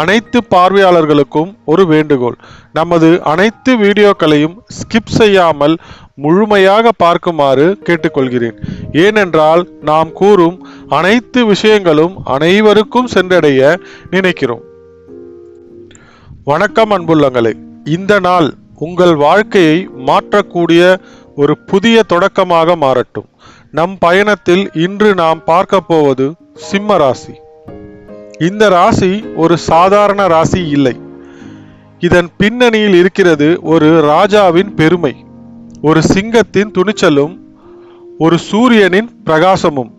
அனைத்து பார்வையாளர்களுக்கும் ஒரு வேண்டுகோள். நமது அனைத்து வீடியோக்களையும் ஸ்கிப் செய்யாமல் முழுமையாக பார்க்குமாறு கேட்டுக்கொள்கிறேன். ஏனென்றால் நாம் கூறும் அனைத்து விஷயங்களும் அனைவருக்கும் சென்றடைய நினைக்கிறோம். வணக்கம் அன்புள்ளங்களே. இந்த நாள் உங்கள் வாழ்க்கையை மாற்றக்கூடிய ஒரு புதிய தொடக்கமாக மாறட்டும். நம் பயணத்தில் இன்று நாம் பார்க்க போவது சிம்ம ராசி. இந்த ராசி ஒரு சாதாரண ராசி இல்லை. இதன் பின்னணியில் இருக்கிறது ஒரு ராஜாவின் பெருமை ஒரு சிங்கத்தின் துணிச்சலும் ஒரு சூரியனின் பிரகாசமும்.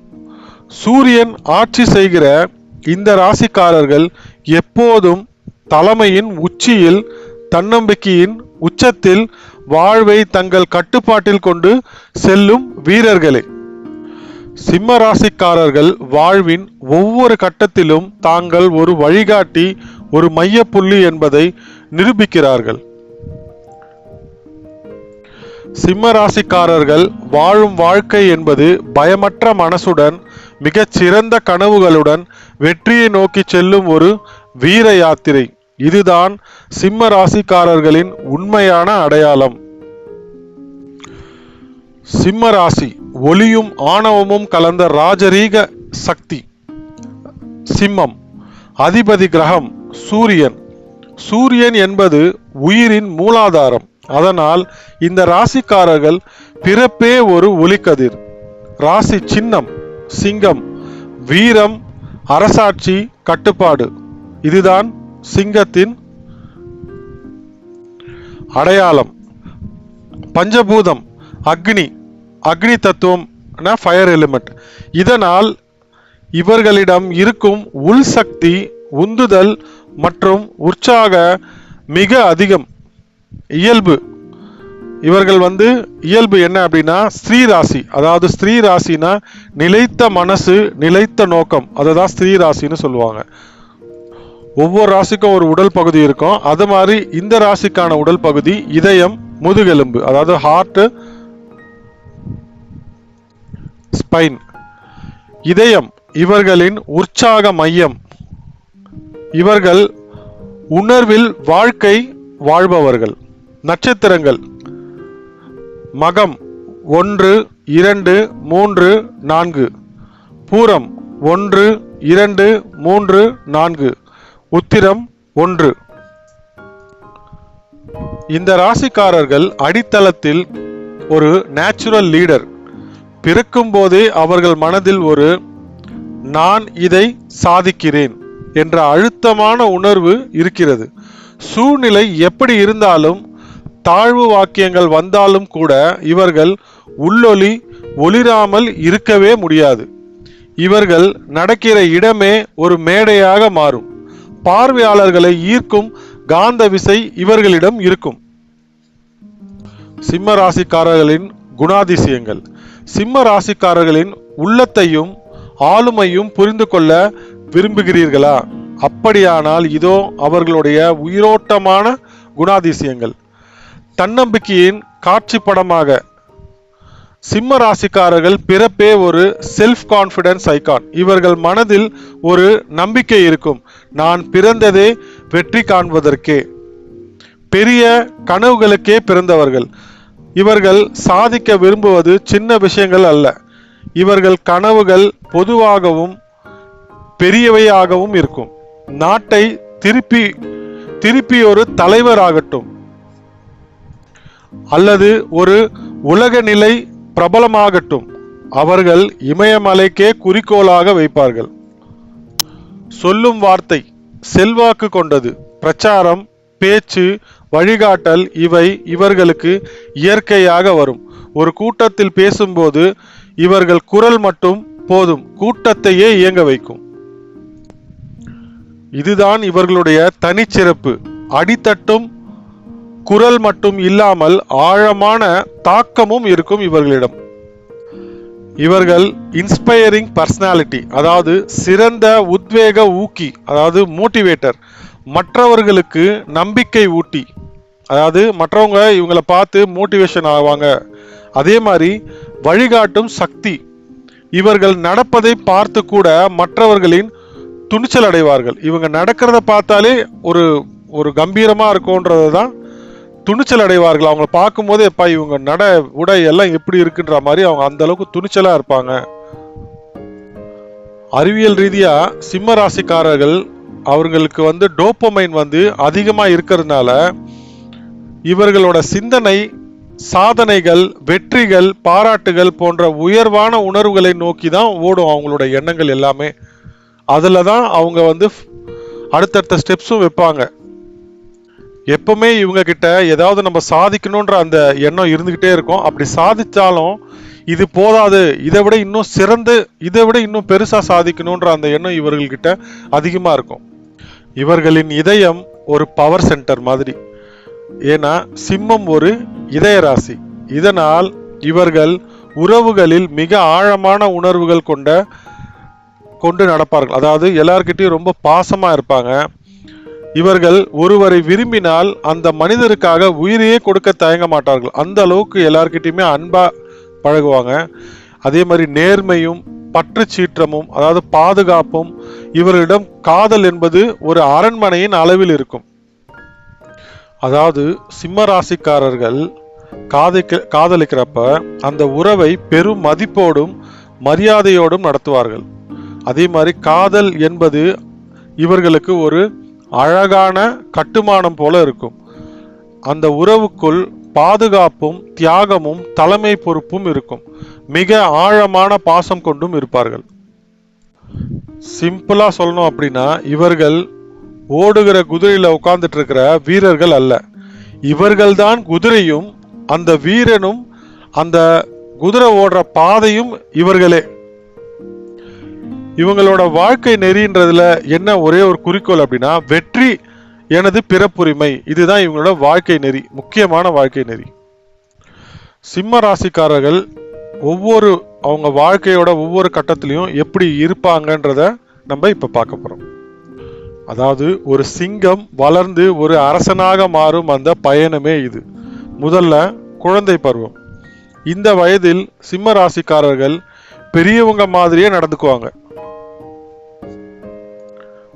சூரியன் ஆட்சி செய்கிற இந்த ராசிக்காரர்கள் எப்போதும் தலைமையின் உச்சியில் தன்னம்பிக்கையின் உச்சத்தில் வாழ்வை தங்கள் கட்டுப்பாட்டில் கொண்டு செல்லும் வீரர்களே. சிம்ம ராசிக்காரர்கள் வாழ்வின் ஒவ்வொரு கட்டத்திலும் தாங்கள் ஒரு வழிகாட்டி ஒரு மையப்புள்ளி என்பதை நிரூபிக்கிறார்கள். சிம்ம ராசிக்காரர்கள் வாழும் வாழ்க்கை என்பது பயமற்ற மனசுடன் மிகச் சிறந்த கனவுகளுடன் வெற்றியை நோக்கி செல்லும் ஒரு வீர யாத்திரை. இதுதான் சிம்ம ராசிக்காரர்களின் உண்மையான அடையாளம். சிம்ம ராசி ஒளியும் ஆணவமும் கலந்த ராஜரீக சக்தி. சிம்மம் அதிபதி கிரகம் சூரியன். சூரியன் என்பது உயிரின் மூலாதாரம். அதனால் இந்த ராசிக்காரர்கள் பிறப்பே ஒரு ஒளிக்கதிர். ராசி சின்னம் சிங்கம் வீரம் அரசாட்சி கட்டுப்பாடு. இதுதான் சிங்கத்தின் அடையாளம். பஞ்சபூதம் அக்னி அக்னி தத்துவம் ஃபயர் எலிமெண்ட் இதனால் இவர்களிடம் இருக்கும் உள் சக்தி உந்துதல் மற்றும் உற்சாக மிக அதிகம். இயல்பு. இவர்கள் வந்து இயல்பு என்ன அப்படின்னா ஸ்திரீ ராசி. அதாவது ஸ்திரீ ராசினா நிலைத்த மனசு நிலைத்த நோக்கம். அதை தான் ஸ்திரீ ராசின்னு சொல்லுவாங்க. ஒவ்வொரு ராசிக்கும் ஒரு உடல் பகுதி இருக்கும். அது மாதிரி இந்த ராசிக்கான உடல் பகுதி இதயம் முதுகெலும்பு. அதாவது ஹார்ட்டு ஸ்பைன். இதயம் இவர்களின் உற்சாக மையம். இவர்கள் உணர்வில் வாழ்க்கை வாழ்பவர்கள். நட்சத்திரங்கள். மகம் ஒன்று இரண்டு மூன்று நான்கு. பூரம் ஒன்று இரண்டு மூன்று நான்கு. உத்திரம் ஒன்று. இந்த ராசிக்காரர்கள் அடித்தளத்தில் ஒரு நேச்சுரல் லீடர் பிறக்கும் போதே அவர்கள் மனதில் ஒரு நான் இதை சாதிக்கிறேன் என்ற அழுத்தமான உணர்வு இருக்கிறது. சூழ்நிலை எப்படி இருந்தாலும் தாழ்வு வாக்கியங்கள் வந்தாலும் கூட இவர்கள் உள்ளொலி ஒளிராமல் இருக்கவே முடியாது. இவர்கள் நடக்கிற இடமே ஒரு மேடையாக மாறும். பார்வையாளர்களை ஈர்க்கும் காந்த விசை இவர்களிடம் இருக்கும். சிம்ம ராசிக்காரர்களின் குணாதிசயங்கள். சிம்ம ராசிக்காரர்களின் உள்ளத்தையும் ஆளுமையும் புரிந்து கொள்ள விரும்புகிறீர்களா? அப்படியானால் இதோ அவர்களுடைய உயிரோட்டமான குணாதிசயங்கள். தன்னம்பிக்கையின் காட்சி படமாக சிம்ம ராசிக்காரர்கள் பிறப்பே ஒரு செல்ஃப் கான்ஃபிடன்ஸ் ஐகான் இவர்கள் மனதில் ஒரு நம்பிக்கை இருக்கும். நான் பிறந்ததே வெற்றி காண்பதற்கே. பெரிய கனவுகளுக்கே பிறந்தவர்கள். இவர்கள் சாதிக்க விரும்புவது சின்ன விஷயங்கள் அல்ல. இவர்கள் கனவுகள் பொதுவாகவும் பெரியவையாகவும் இருக்கும். நாட்டை திருப்பி திருப்பி ஒரு தலைவராகட்டும். அல்லது ஒரு உலக நிலை பிரபலமாகட்டும். அவர்கள் இமயமலைக்கே குறிக்கோளாக வைப்பார்கள். சொல்லும் வார்த்தை செல்வாக்கு கொண்டது பிரச்சாரம் பேச்சு வழிகாட்டல் இவை இவர்களுக்கு இயற்கையாக வரும். ஒரு கூட்டத்தில் பேசும்போது இவர்கள் குரல் மட்டும் போதும் கூட்டத்தையே இயங்க வைக்கும். இதுதான் இவர்களுடைய தனிச்சிறப்பு. அடித்தட்டும் குரல் மட்டும் இல்லாமல் ஆழமான தாக்கமும் இருக்கும் இவர்களிடம். இவர்கள் இன்ஸ்பயரிங் பர்சனாலிட்டி அதாவது சிறந்த உத்வேக ஊக்கி அதாவது மோட்டிவேட்டர் மற்றவர்களுக்கு நம்பிக்கை ஊட்டி. அதாவது மற்றவங்க இவங்களை பார்த்து மோட்டிவேஷன் ஆவாங்க. அதே மாதிரி வழிகாட்டும் சக்தி. இவர்கள் நடப்பதை பார்த்து கூட மற்றவர்களின் துணிச்சல் அடைவார்கள். இவங்க நடக்கிறத பார்த்தாலே ஒரு ஒரு கம்பீரமாக இருக்கும்ன்றது தான் துணிச்சல் அடைவார்கள். அவங்கள பார்க்கும்போது எப்பா இவங்க நட உடை எல்லாம் எப்படி இருக்குன்ற மாதிரி அவங்க அந்த அளவுக்கு துணிச்சலாக இருப்பாங்க. அறிவியல் ரீதியாக சிம்ம ராசிக்காரர்கள் அவர்களுக்கு வந்து டோப்பமைன் வந்து அதிகமாக இருக்கிறதுனால இவர்களோட சிந்தனை சாதனைகள் வெற்றிகள் பாராட்டுகள் போன்ற உயர்வான உணர்வுகளை நோக்கி தான் ஓடும் அவங்களோட எண்ணங்கள் எல்லாமே. அதில் தான் அவங்க வந்து அடுத்தடுத்த ஸ்டெப்ஸும் வைப்பாங்க. எப்பவுமே இவங்க கிட்ட ஏதாவது நம்ம சாதிக்கணுன்ற அந்த எண்ணம் இருந்துகிட்டே இருக்கும். அப்படி சாதிச்சாலும் இது போதாது. இதை விட இன்னும் சிறந்து இதை விட இன்னும் பெருசாக சாதிக்கணுன்ற அந்த எண்ணம் இவர்கள்கிட்ட அதிகமாக இருக்கும். இவர்களின் இதயம் ஒரு பவர் சென்டர் மாதிரி. ஏன்னா சிம்மம் ஒரு இதய ராசி இதனால் இவர்கள் உறவுகளில் மிக ஆழமான உணர்வுகள் கொண்ட கொண்டு நடப்பார்கள். அதாவது எல்லார்கிட்டையும் ரொம்ப பாசமாக இருப்பாங்க. இவர்கள் ஒருவரை விரும்பினால் அந்த மனிதருக்காக உயிரையே கொடுக்க தயங்க மாட்டார்கள். அந்த அளவுக்கு எல்லார்கிட்டையுமே அன்பா பழகுவாங்க. அதே மாதிரி நேர்மையும் பற்று சீற்றமும் அதாவது பாதுகாப்பும் இவர்களிடம் காதல் என்பது ஒரு அரண்மனையின் அளவில் இருக்கும். அதாவது சிம்ம ராசிக்காரர்கள் காதைக்க காதலிக்கிறப்ப அந்த உறவை பெரும் மதிப்போடும் மரியாதையோடும் நடத்துவார்கள். அதே மாதிரி காதல் என்பது இவர்களுக்கு ஒரு அழகான கட்டுமானம் போல இருக்கும். அந்த உறவுக்குள் பாதுகாப்பும் தியாகமும் தலைமை பொறுப்பும் இருக்கும். மிக ஆழமான பாசம் கொண்டும் இருப்பார்கள். சிம்பிளா சொல்லணும் அப்படின்னா இவர்கள் ஓடுகிற குதிரையில உட்கார்ந்துட்டு இருக்கிற வீரர்கள் அல்ல. இவர்கள்தான் குதிரையும் அந்த வீரனும் அந்த குதிரை ஓடுற பாதையும் இவர்களே. இவங்களோட வாழ்க்கை நெறின்றதுல என்ன ஒரே ஒரு குறிக்கோள் அப்படின்னா வெற்றி எனது பிறப்புரிமை. இதுதான் இவங்களோட வாழ்க்கை நெறி முக்கியமான வாழ்க்கை நெறி. சிம்ம ராசிக்காரர்கள் ஒவ்வொரு அவங்க வாழ்க்கையோட ஒவ்வொரு கட்டத்திலையும் எப்படி இருப்பாங்கன்றத நம்ம இப்ப பார்க்க போறோம். அதாவது ஒரு சிங்கம் வளர்ந்து ஒரு அரசனாக மாறும் அந்த பயணமே இது. முதல்ல குழந்தை பருவம். இந்த வயதில் சிம்ம ராசிக்காரர்கள் பெரியவங்க மாதிரியே நடந்துக்குவாங்க.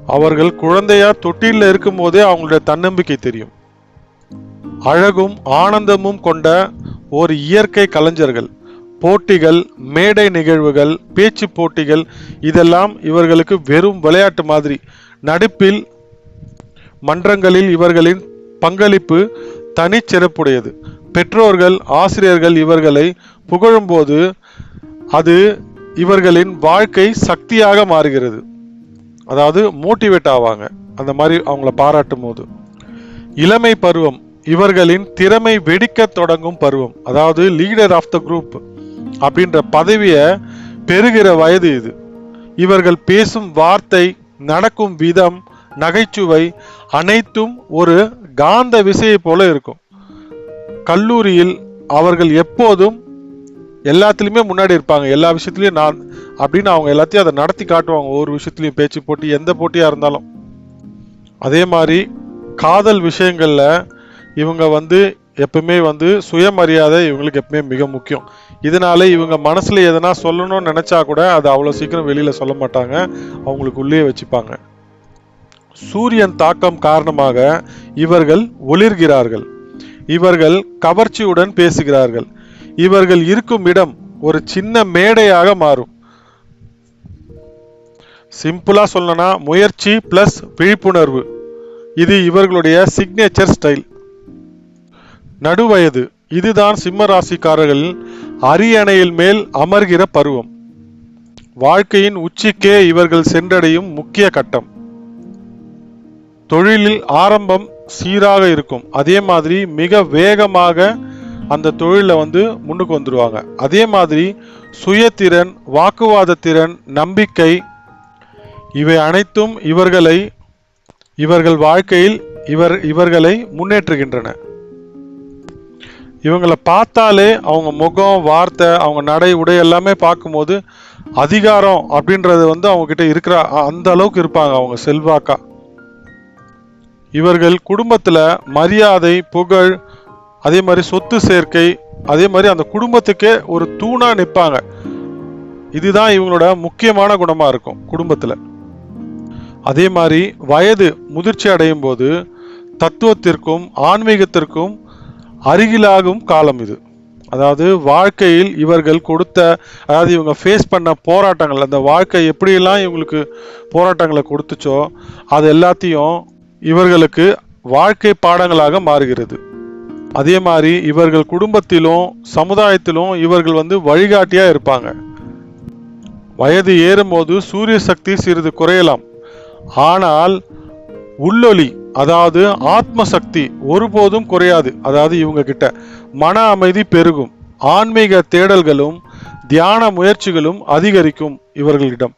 அவர்கள் குழந்தையா தொட்டிலில் இருக்கும் போதே அவங்களுடைய தன்னம்பிக்கை தெரியும். அழகும் ஆனந்தமும் கொண்ட ஒரு இயற்கை கலைஞர்கள் போட்டிகள் மேடை நிகழ்வுகள் பேச்சு போட்டிகள் இதெல்லாம் இவர்களுக்கு வெறும் விளையாட்டு மாதிரி. நடிப்பில் மன்றங்களில் இவர்களின் பங்களிப்பு தனிச்சிறப்புடையது. பெற்றோர்கள் ஆசிரியர்கள் இவர்களை புகழும்போது அது இவர்களின் வாழ்க்கை சக்தியாக மாறுகிறது. அதாவது மோட்டிவேட் ஆவாங்க. அந்த மாதிரி அவங்கள பாராட்டும் போது இளமை பருவம் இவர்களின் திறமை வெடிக்க தொடங்கும் பருவம். அதாவது லீடர் ஆஃப் த குரூப் அப்படின்ற பதவியை பெறுகிற வயது இது. இவர்கள் பேசும் வார்த்தை நடக்கும் விதம் நகைச்சுவை அனைத்தும் ஒரு காந்த விசையை போல இருக்கும். கல்லூரியில் அவர்கள் எப்போதும் எல்லாத்துலேயுமே முன்னாடி இருப்பாங்க. எல்லா விஷயத்துலையும் நான் அப்படின்னு அவங்க எல்லாத்தையும் அதை நடத்தி காட்டுவாங்க. ஒவ்வொரு விஷயத்துலையும் பேச்சு போட்டி எந்த போட்டியாக இருந்தாலும். அதே மாதிரி காதல் விஷயங்களில் இவங்க வந்து எப்பவுமே வந்து சுயமரியாதை இவங்களுக்கு எப்பவுமே மிக முக்கியம். இதனால இவங்க மனசுல எதனா சொல்லணும்னு நினைச்சா கூட அது அவ்வளோ சீக்கிரம் வெளியில சொல்ல மாட்டாங்க. அவங்களுக்கு உள்ளே வச்சுப்பாங்க. சூரியன் தாக்கம் காரணமாக இவர்கள் ஒளிர்கிறார்கள். இவர்கள் கவர்ச்சியுடன் பேசுகிறார்கள். இவர்கள் இருக்கும் இடம் ஒரு சின்ன மேடையாக மாறும். சிம்பிளா சொல்லணும்னா முயற்சி பிளஸ் விழிப்புணர்வு. இது இவர்களுடைய சிக்னேச்சர் ஸ்டைல் நடுவயது. இதுதான் சிம்ம ராசிக்காரர்களின் அரியணையில் மேல் அமர்கிற பருவம். வாழ்க்கையின் உச்சிக்கே இவர்கள் சென்றடையும் முக்கிய கட்டம். தொழிலில் ஆரம்பம் சீராக இருக்கும். அதே மாதிரி மிக வேகமாக அந்த தொழிலில் வந்து முன்னுக்கு வந்துடுவாங்க அதே மாதிரி சுயத்திறன் வாக்குவாத திறன் நம்பிக்கை இவை அனைத்தும் இவர்களை இவர்கள் வாழ்க்கையில் இவர் இவர்களை முன்னேற்றுகின்றன. இவங்களை பார்த்தாலே அவங்க முகம் வார்த்தை அவங்க நடை உடை எல்லாமே பார்க்கும்போது அதிகாரம் அப்படின்றது வந்து அவங்க கிட்ட இருக்கிற அந்த அளவுக்கு இருப்பாங்க அவங்க செல்வாக்கா. இவர்கள் குடும்பத்துல மரியாதை புகழ் அதே மாதிரி சொத்து சேர்க்கை அதே மாதிரி அந்த குடும்பத்துக்கே ஒரு தூணாக நிற்பாங்க இதுதான் இவங்களோட முக்கியமான குணமாக இருக்கும் குடும்பத்தில். அதே மாதிரி வயது முதிர்ச்சி அடையும் போது தத்துவத்திற்கும் ஆன்மீகத்திற்கும் அருகிலாகும் காலம் இது. அதாவது வாழ்க்கையில் இவர்கள் கொடுத்த அதாவது இவங்க ஃபேஸ் பண்ண போராட்டங்கள் அந்த வாழ்க்கை எப்படியெல்லாம் இவங்களுக்கு போராட்டங்களை கொடுத்துச்சோ அது எல்லாத்தையும் இவர்களுக்கு வாழ்க்கை பாடங்களாக மாறுகிறது. அதே மாதிரி இவர்கள் குடும்பத்திலும் சமுதாயத்திலும் இவர்கள் வந்து வழிகாட்டியா இருப்பாங்க. வயது ஏறும்போது சூரிய சக்தி சிறிது குறையலாம். ஆனால் உள்ளொளி அதாவது ஆத்ம சக்தி ஒருபோதும் குறையாது. அதாவது இவங்க கிட்ட மன அமைதி பெருகும். ஆன்மீக தேடல்களும் தியான முயற்சிகளும் அதிகரிக்கும் இவர்களிடம்.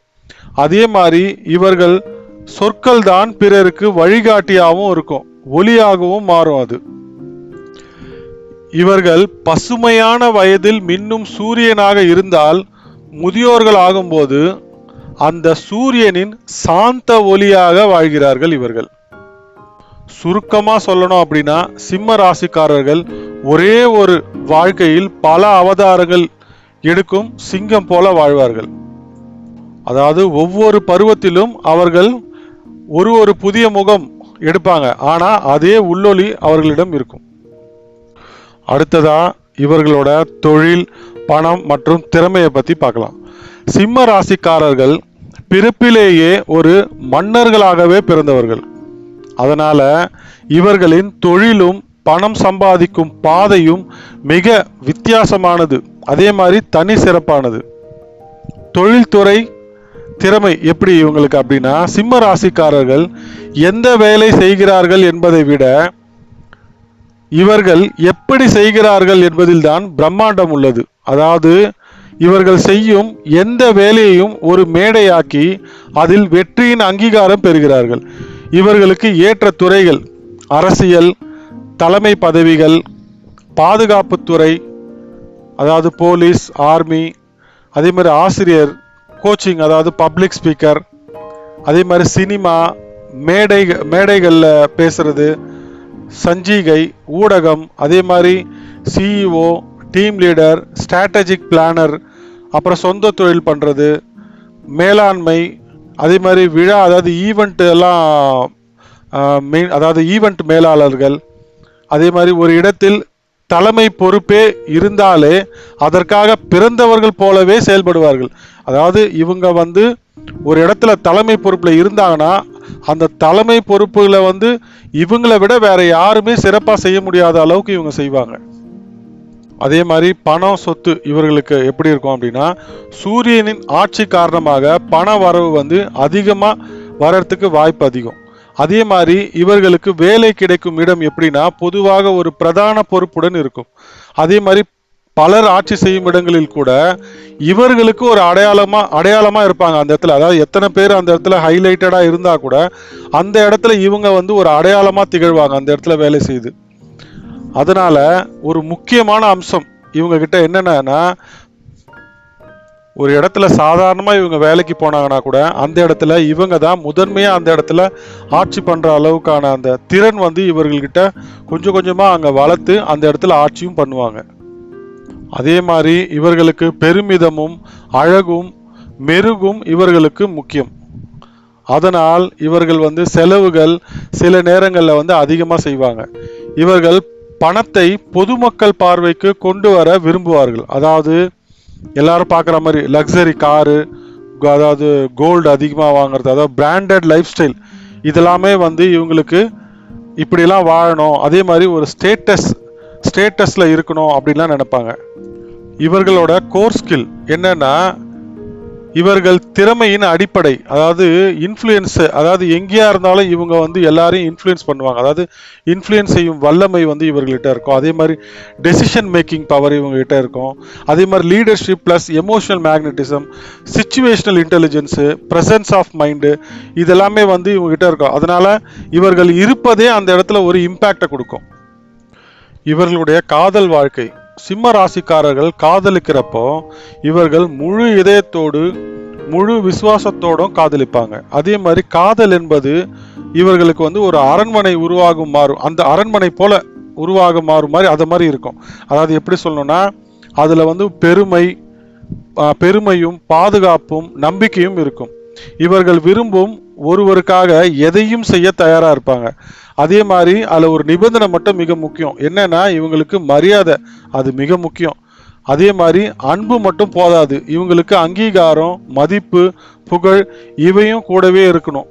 அதே மாதிரி இவர்கள் சொற்கள் தான் பிறருக்கு வழிகாட்டியாகவும் இருக்கும். ஒளியாகவும் மாறும் அது. இவர்கள் பசுமையான வயதில் மின்னும் சூரியனாக இருந்தால் முதியோர்கள் ஆகும்போது அந்த சூரியனின் சாந்த ஒளியாக வாழ்கிறார்கள் இவர்கள். சுருக்கமாக சொல்லணும் அப்படின்னா சிம்ம ராசிக்காரர்கள் ஒரே ஒரு வாழ்க்கையில் பல அவதாரங்கள் எடுக்கும் சிங்கம் போல வாழ்வார்கள். அதாவது ஒவ்வொரு பருவத்திலும் அவர்கள் ஒரு ஒரு புதிய முகம் எடுப்பாங்க. ஆனால் அதே உள்ளொலி அவர்களிடம் இருக்கும். அடுத்ததா இவர்களோட தொழில் பணம் மற்றும் திறமையை பத்தி பார்க்கலாம். சிம்ம ராசிக்காரர்கள் பிறப்பிலேயே ஒரு மன்னர்களாகவே பிறந்தவர்கள். அதனால இவர்களின் தொழிலும் பணம் சம்பாதிக்கும் பாதையும் மிக வித்தியாசமானது. அதே மாதிரி தனி சிறப்பானது. தொழில்துறை திறமை எப்படி இவங்களுக்கு அப்படின்னா சிம்ம ராசிக்காரர்கள் எந்த வேலை செய்கிறார்கள் என்பதை விட இவர்கள் எப்படி செய்கிறார்கள் என்பதில்தான் பிரம்மாண்டம் உள்ளது. அதாவது இவர்கள் செய்யும் எந்த வேலையையும் ஒரு மேடையாக்கி அதில் வெற்றியின் அங்கீகாரம் பெறுகிறார்கள். இவர்களுக்கு ஏற்ற துறைகள் அரசியல் தலைமை பதவிகள் பாதுகாப்புத்துறை அதாவது போலீஸ் ஆர்மி அதே மாதிரி ஆசிரியர் கோச்சிங் அதாவது பப்ளிக் ஸ்பீக்கர் அதே மாதிரி சினிமா மேடை மேடைகளில் பேசுறது சஞ்சிகை ஊடகம் அதே மாதிரி CEO team leader strategic planner அப்புறம் சொந்த தொழில் பண்ணுறது மேலாண்மை அதே மாதிரி விழா அதாவது ஈவெண்ட் எல்லாம் மெயின் அதாவது ஈவெண்ட் மேலாளர்கள் அதே மாதிரி ஒரு இடத்தில் தலைமை பொறுப்பே இருந்தாலே அதற்காக பிறந்தவர்கள் போலவே செயல்படுவார்கள். அதாவது இவங்க வந்து ஒரு இடத்துல தலைமை பொறுப்பில் இருந்தாங்கன்னா அந்த தலைமை பொறுப்புகளை வந்து இவங்களை விட வேற யாருமே சிறப்பாக செய்ய முடியாத அளவுக்கு இவங்க செய்வாங்க. அதே மாதிரி பணம் சொத்து இவர்களுக்கு எப்படி இருக்கும் அப்படின்னா சூரியனின் ஆட்சி காரணமாக பண வரவு வந்து அதிகமாக வர்றதுக்கு வாய்ப்பு அதிகம். அதே மாதிரி இவர்களுக்கு வேலை கிடைக்கும் இடம் எப்படின்னா பொதுவாக ஒரு பிரதான பொறுப்புடன் இருக்கும். அதே மாதிரி பலர் ஆட்சி செய்யும் இடங்களில் கூட இவர்களுக்கு ஒரு அடையாளமா அடையாளமா இருப்பாங்க அந்த இடத்துல. அதாவது எத்தனை பேர் அந்த இடத்துல ஹைலைட்டடா இருந்தா கூட அந்த இடத்துல இவங்க வந்து ஒரு அடையாளமா திகழ்வாங்க அந்த இடத்துல வேலை செய்து. அதனால ஒரு முக்கியமான அம்சம் இவங்க கிட்ட என்னென்னா ஒரு இடத்துல சாதாரணமா இவங்க வேலைக்கு போனாங்கன்னா கூட அந்த இடத்துல இவங்க தான் முதன்மையா அந்த இடத்துல ஆட்சி பண்ற அளவுக்கான அந்த திறன் வந்து இவர்கள்கிட்ட கொஞ்சம் கொஞ்சமா அங்க வளர்த்து அந்த இடத்துல ஆட்சியும் பண்ணுவாங்க. அதே மாதிரி இவர்களுக்கு பெருமிதமும் அழகும் மெருகும் இவர்களுக்கு முக்கியம். அதனால் இவர்கள் வந்து செலவுகள் சில நேரங்களில் வந்து அதிகமாக செய்வாங்க. இவர்கள் பணத்தை பொதுமக்கள் பார்வைக்கு கொண்டு வர விரும்புவார்கள். அதாவது எல்லாரும் பார்க்குற மாதிரி லக்ஸரி காரு அதாவது கோல்டு அதிகமாக வாங்குறது அதாவது பிராண்டட் லைஃப் ஸ்டைல் இதெல்லாமே வந்து இவங்களுக்கு இப்படிலாம் வாழணும். அதே மாதிரி ஒரு ஸ்டேட்டஸ் ஸ்டேட்டஸில் இருக்கணும் அப்படின்லாம் நினைப்பாங்க. இவர்களோட கோர் ஸ்கில் என்னன்னா இவர்கள் திறமையின் அடிப்படை அதாவது இன்ஃப்ளூயன்ஸ் அதாவது எங்கேயா இருந்தாலும் இவங்க வந்து எல்லாரையும் இன்ஃப்ளூயன்ஸ் பண்ணுவாங்க. அதாவது இன்ஃப்ளூயன்ஸ் செய்யும் வல்லமை வந்து இவர்கள்கிட்ட இருக்கும். அதே மாதிரி டெசிஷன் மேக்கிங் பவர் இவங்ககிட்ட இருக்கும். அதே மாதிரி leadership plus emotional magnetism situational intelligence presence of mind இதெல்லாமே வந்து இவங்ககிட்ட இருக்கும். அதனால் இவர்கள் இருப்பதே அந்த இடத்துல ஒரு இம்பேக்டை கொடுக்கும். இவர்களுடைய காதல் வாழ்க்கை. சிம்ம ராசிக்காரர்கள் காதலிக்கிறப்போ இவர்கள் முழு இதயத்தோடு முழு விசுவாசத்தோடும் காதலிப்பாங்க. அதே மாதிரி காதல் என்பது இவர்களுக்கு வந்து ஒரு அரண்மனை உருவாகும் மாறும் அந்த அரண்மனை போல உருவாக மாறும் மாதிரி அது மாதிரி இருக்கும். அதாவது எப்படி சொல்லணும்னா அதில் வந்து பெருமை பெருமையும் பாதுகாப்பும் நம்பிக்கையும் இருக்கும். இவர்கள் விரும்பும் ஒருவருக்காக எதையும் செய்ய தயாராக இருப்பாங்க. அதே மாதிரி அதில் ஒரு நிபந்தனை மட்டும் மிக முக்கியம். என்னன்னா இவங்களுக்கு மரியாதை அது மிக முக்கியம். அதே மாதிரி அன்பு மட்டும் போதாது. இவங்களுக்கு அங்கீகாரம் மதிப்பு புகழ் இவையும் கூடவே இருக்கணும்.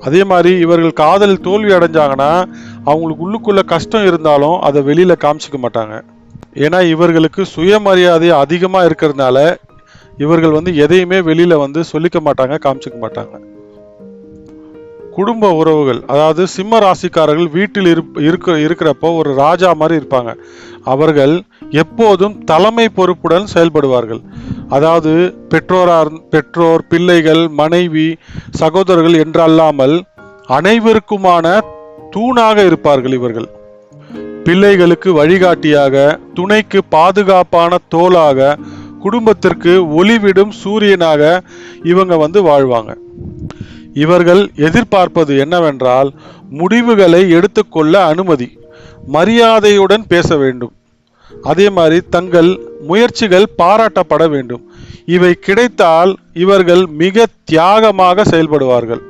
அதே மாதிரி இவர்கள் காதல் தோல்வி அடைஞ்சாங்கன்னா அவங்களுக்கு உள்ளுக்குள்ள கஷ்டம் இருந்தாலும் அதை வெளியில காமிச்சிக்க மாட்டாங்க. ஏன்னா இவர்களுக்கு சுயமரியாதை அதிகமா இருக்கிறதுனால இவர்கள் வந்து எதையுமே வெளியில வந்து சொல்லிக்க மாட்டாங்க காமிச்சிக்க மாட்டாங்க. குடும்ப உறவுகள் அதாவது சிம்ம ராசிக்காரர்கள் வீட்டில் இருப்- இருக்க இருக்கிறப்போ ஒரு ராஜா மாதிரி இருப்பாங்க. அவர்கள் எப்போதும் தலைமை பொறுப்புடன் செயல்படுவார்கள். அதாவது பெற்றோரார் பெற்றோர் பிள்ளைகள் மனைவி சகோதரர்கள் என்றல்லாமல் அனைவருக்குமான தூணாக இருப்பார்கள் இவர்கள். பிள்ளைகளுக்கு வழிகாட்டியாக துணைக்கு பாதுகாப்பான தோளாக குடும்பத்திற்கு ஒளிவிடும் சூரியனாக இவங்க வந்து வாழ்வாங்க. இவர்கள் எதிர்பார்ப்பது என்னவென்றால் முடிவுகளை எடுத்துக்கொள்ள அனுமதி மரியாதையுடன் பேச வேண்டும். அதே மாதிரி தங்கள் முயற்சிகள் பாராட்டப்பட வேண்டும். இவை கிடைத்தால் இவர்கள் மிக தியாகமாக செயல்படுவார்கள்.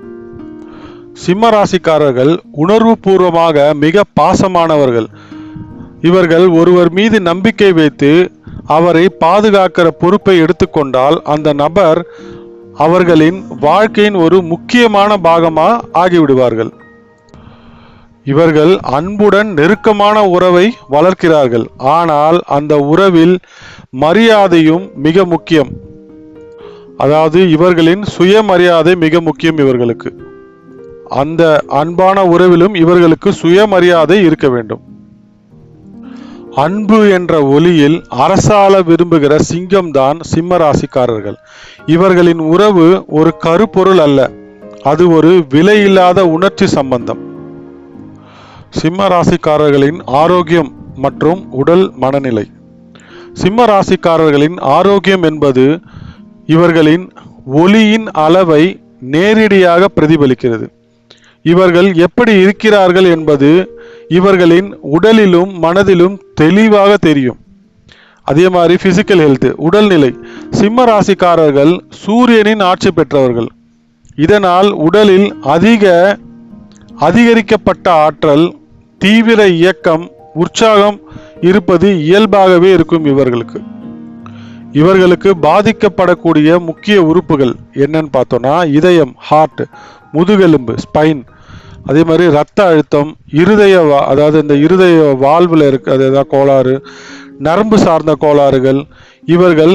சிம்ம ராசிக்காரர்கள் உணர்வுபூர்வமாக மிக பாசமானவர்கள். இவர்கள் ஒருவர் மீது நம்பிக்கை வைத்து அவரை பாதுகாக்கிற பொறுப்பை எடுத்துக்கொண்டால் அந்த நபர் அவர்களின் வாழ்க்கையின் ஒரு முக்கியமான பாகமாக ஆகிவிடுவார்கள். இவர்கள் அன்புடன் நெருக்கமான உறவை வளர்க்கிறார்கள். ஆனால் அந்த உறவில் மரியாதையும் மிக முக்கியம். அதாவது இவர்களின் சுயமரியாதை மிக முக்கியம் இவர்களுக்கு. அந்த அன்பான உறவிலும் இவர்களுக்கு சுயமரியாதை இருக்க வேண்டும். அன்பு என்ற ஒலியில் அரசால விரும்புகிற சிங்கம்தான் சிம்ம ராசிக்காரர்கள் இவர்களின் உறவு ஒரு கருப்பொருள் அல்ல அது ஒரு விலையில்லாத உணர்ச்சி சம்பந்தம். சிம்ம ராசிக்காரர்களின் ஆரோக்கியம் மற்றும் உடல் மனநிலை. சிம்ம ராசிக்காரர்களின் ஆரோக்கியம் என்பது இவர்களின் ஒளியின் அளவை நேரடியாக பிரதிபலிக்கிறது. இவர்கள் எப்படி இருக்கிறார்கள் என்பது இவர்களின் உடலிலும் மனதிலும் தெளிவாக தெரியும். அதே மாதிரி பிசிக்கல் ஹெல்த் உடல்நிலை. சிம்ம ராசிக்காரர்கள் சூரியனின் ஆட்சி பெற்றவர்கள். இதனால் உடலில் அதிக அதிகரிக்கப்பட்ட ஆற்றல் தீவிர இயக்கம் உற்சாகம் இருப்பது இயல்பாகவே இருக்கும் இவர்களுக்கு. இவர்களுக்கு பாதிக்கப்படக்கூடிய முக்கிய உறுப்புகள் என்னன்னு பார்த்தோன்னா இதயம் ஹார்ட் முதுகெலும்பு ஸ்பைன் அதே மாதிரி ரத்த அழுத்தம் இருதய வா- அதாவது இந்த இருதய வாழ்வில் இருக்க அது ஏதாவது கோளாறு நரம்பு சார்ந்த கோளாறுகள் இவர்கள்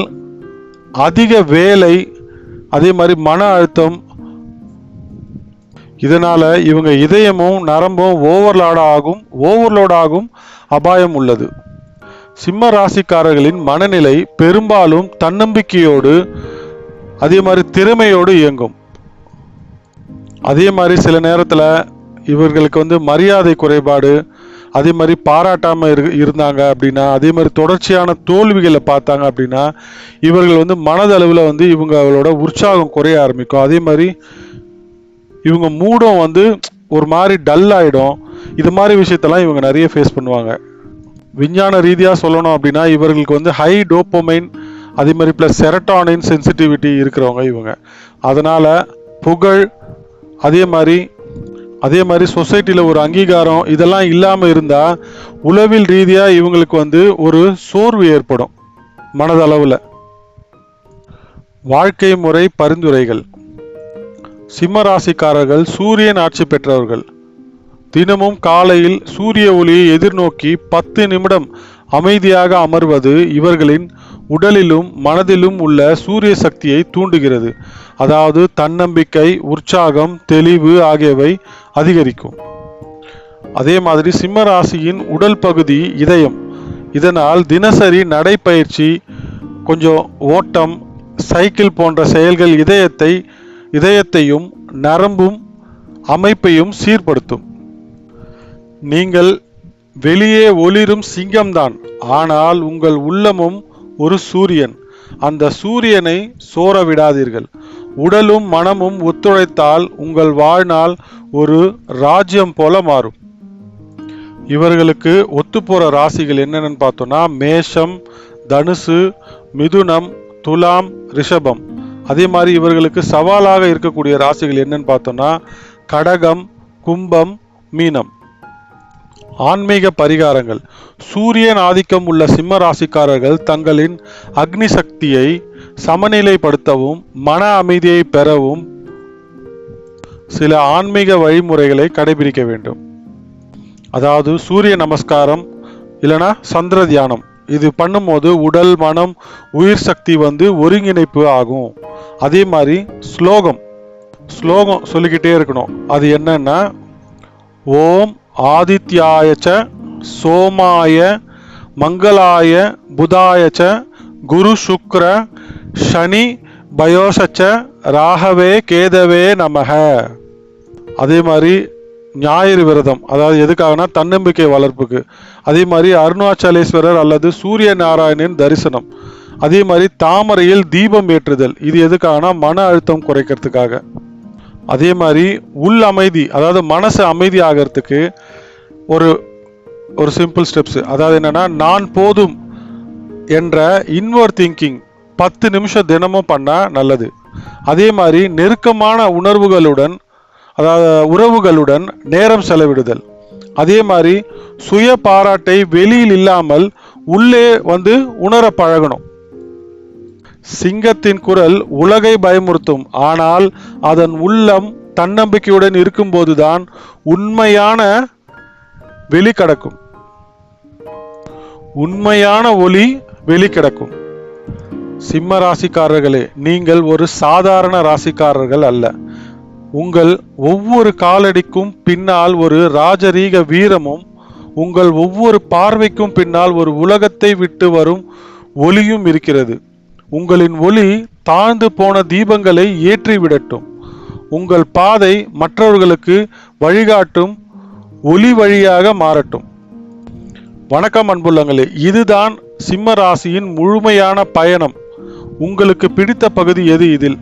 அதிக வேலை அதே மாதிரி மன அழுத்தம் இதனால் இவங்க இதயமும் நரம்பும் ஓவர்லோட் ஆகும் ஓவர்லோட் ஆகும் அபாயம் உள்ளது. சிம்ம ராசிக்காரர்களின் மனநிலை பெரும்பாலும் தன்னம்பிக்கையோடு அதே மாதிரி திறமையோடு இயங்கும். அதே மாதிரி சில நேரத்தில் இவர்களுக்கு வந்து மரியாதை குறைபாடு அதே மாதிரி பாராட்டாமல் இரு இருந்தாங்க அப்படின்னா அதே மாதிரி தொடர்ச்சியான தோல்விகளை பார்த்தாங்க அப்படின்னா இவர்கள் வந்து மனதளவில் வந்து இவங்களோட உற்சாகம் குறைய ஆரம்பிக்கும். அதே மாதிரி இவங்க மூடும் வந்து ஒரு மாதிரி டல் ஆகிடும் இது மாதிரி விஷயத்தெல்லாம் இவங்க நிறைய ஃபேஸ் பண்ணுவாங்க. விஞ்ஞான ரீதியாக சொல்லணும் அப்படின்னா இவர்களுக்கு வந்து ஹை டோப்போமைன் அதே மாதிரி ப்ளஸ் செரட்டானின் சென்சிட்டிவிட்டி இருக்கிறவங்க இவங்க. அதனால் புகழ் அதே மாதிரி அதே மாதிரி சொசைட்டியில் ஒரு அங்கீகாரம் இதெல்லாம் இல்லாமல் இருந்தால் உளவில் ரீதியாக இவங்களுக்கு வந்து ஒரு சோர்வு ஏற்படும் மனதளவில். வாழ்க்கை முறை பரிந்துரைகள். சிம்ம ராசிக்காரர்கள் சூரியன் ஆட்சி பெற்றவர்கள். தினமும் காலையில் சூரிய ஒளியை எதிர்நோக்கி பத்து நிமிடம் அமைதியாக அமர்வது இவர்களின் உடலிலும் மனதிலும் உள்ள சூரிய சக்தியை தூண்டுகிறது. அதாவது தன்னம்பிக்கை உற்சாகம் தெளிவு ஆகியவை அதிகரிக்கும். அதே மாதிரி சிம்ம ராசியின் உடல் பகுதி இதயம். இதனால் தினசரி நடைப்பயிற்சி கொஞ்சம் ஓட்டம் சைக்கிள் போன்ற செயல்கள் இதயத்தை இதயத்தையும் நரம்பும் அமைப்பையும் சீர்படுத்தும். நீங்கள் வெளியே ஒளிரும் சிங்கம்தான். ஆனால் உங்கள் உள்ளமும் ஒரு சூரியன். அந்த சூரியனை சோர விடாதீர்கள். உடலும் மனமும் ஒத்துழைத்தால் உங்கள் வாழ்நாள் ஒரு ராஜ்யம் போல மாறும். இவர்களுக்கு ஒத்துப்போகிற ராசிகள் என்னென்னு பார்த்தோன்னா மேஷம் தனுசு மிதுனம் துலாம் ரிஷபம். அதே மாதிரி இவர்களுக்கு சவாலாக இருக்கக்கூடிய ராசிகள் என்னன்னு பார்த்தோம்னா கடகம் கும்பம் மீனம். ஆன்மீக பரிகாரங்கள். சூரியன் ஆதிக்கம் உள்ள சிம்ம ராசிக்காரர்கள் தங்களின் அக்னி சக்தியை சமநிலைப்படுத்தவும் மன அமைதியை பெறவும் சில ஆன்மீக வழிமுறைகளை கடைபிடிக்க வேண்டும். அதாவது சூரிய நமஸ்காரம் இல்லைன்னா சந்திர தியானம். இது பண்ணும்போது உடல் மனம் உயிர் சக்தி வந்து ஒருங்கிணைப்பு ஆகும். அதே மாதிரி ஸ்லோகம். ஸ்லோகம் சொல்லிக்கிட்டே இருக்கணும். அது என்னன்னா ஓம் ஆதித்யாயச்ச சோமாய மங்களாய புதாயச்ச குரு சுக்ர சனி பயோசச்ச ராகவே கேதவே நமக. அதே மாதிரி ஞாயிறு விரதம் அதாவது எதுக்காகனா தன்னம்பிக்கை வளர்ப்புக்கு. அதே மாதிரி அருணாச்சலேஸ்வரர் அல்லது சூரிய நாராயணன் தரிசனம். அதே மாதிரி தாமரையில் தீபம் ஏற்றுதல் இது எதுக்காகனா மன அழுத்தம் குறைக்கிறதுக்காக. அதே மாதிரி உள் அமைதி அதாவது மனசு அமைதி ஆகிறதுக்கு ஒரு ஒரு சிம்பிள் ஸ்டெப்ஸ் அதாவது என்னன்னா நான் போதும் என்ற இன்வர் திங்கிங் பத்து நிமிஷம் தினமும் பண்ணால் நல்லது. அதே மாதிரி நெருக்கமான உணர்வுகளுடன் அதாவது உறவுகளுடன் நேரம் செலவிடுதல். அதே மாதிரி சுய பாராட்டை வெளியில் இல்லாமல் உள்ளே வந்து உணர பழகணும். சிங்கத்தின் குரல் உலகை பயமுறுத்தும். ஆனால் அதன் உள்ளம் தன்னம்பிக்கையுடன் இருக்கும்போதுதான் உண்மையான வெளி கடக்கும். உண்மையான ஒளி வெளி கிடக்கும். சிம்ம ராசிக்காரர்களே நீங்கள் ஒரு சாதாரண ராசிக்காரர்கள் அல்ல. உங்கள் ஒவ்வொரு காலடிக்கும் பின்னால் ஒரு ராஜரீக வீரமும் உங்கள் ஒவ்வொரு பார்வைக்கும் பின்னால் ஒரு உலகத்தை விட்டு வரும் ஒளியும் இருக்கிறது. உங்களின் ஒளி தாழ்ந்து போன தீபங்களை ஏற்றி விடட்டும் உங்கள் பாதை மற்றவர்களுக்கு வழிகாட்டும் ஒளி வழியாக மாறட்டும். வணக்கம் அன்புள்ளங்களே இதுதான் சிம்ம ராசியின் முழுமையான பயணம். உங்களுக்கு பிடித்த பகுதி எது இதில்?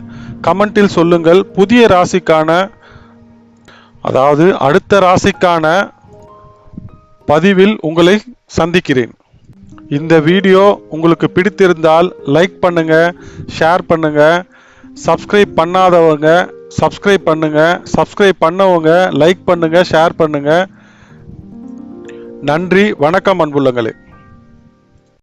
கமெண்டில் சொல்லுங்கள். புதிய ராசிக்கான அதாவது அடுத்த ராசிக்கான பதிவில் உங்களை சந்திக்கிறேன். இந்த வீடியோ உங்களுக்கு பிடித்திருந்தால் லைக் பண்ணுங்க ஷேர் பண்ணுங்க சப்ஸ்கிரைப் பண்ணாதவங்க சப்ஸ்கிரைப் பண்ணுங்க சப்ஸ்கிரைப் பண்ணவங்க லைக் பண்ணுங்க ஷேர் பண்ணுங்க. நன்றி வணக்கம் அன்புள்ளங்களே.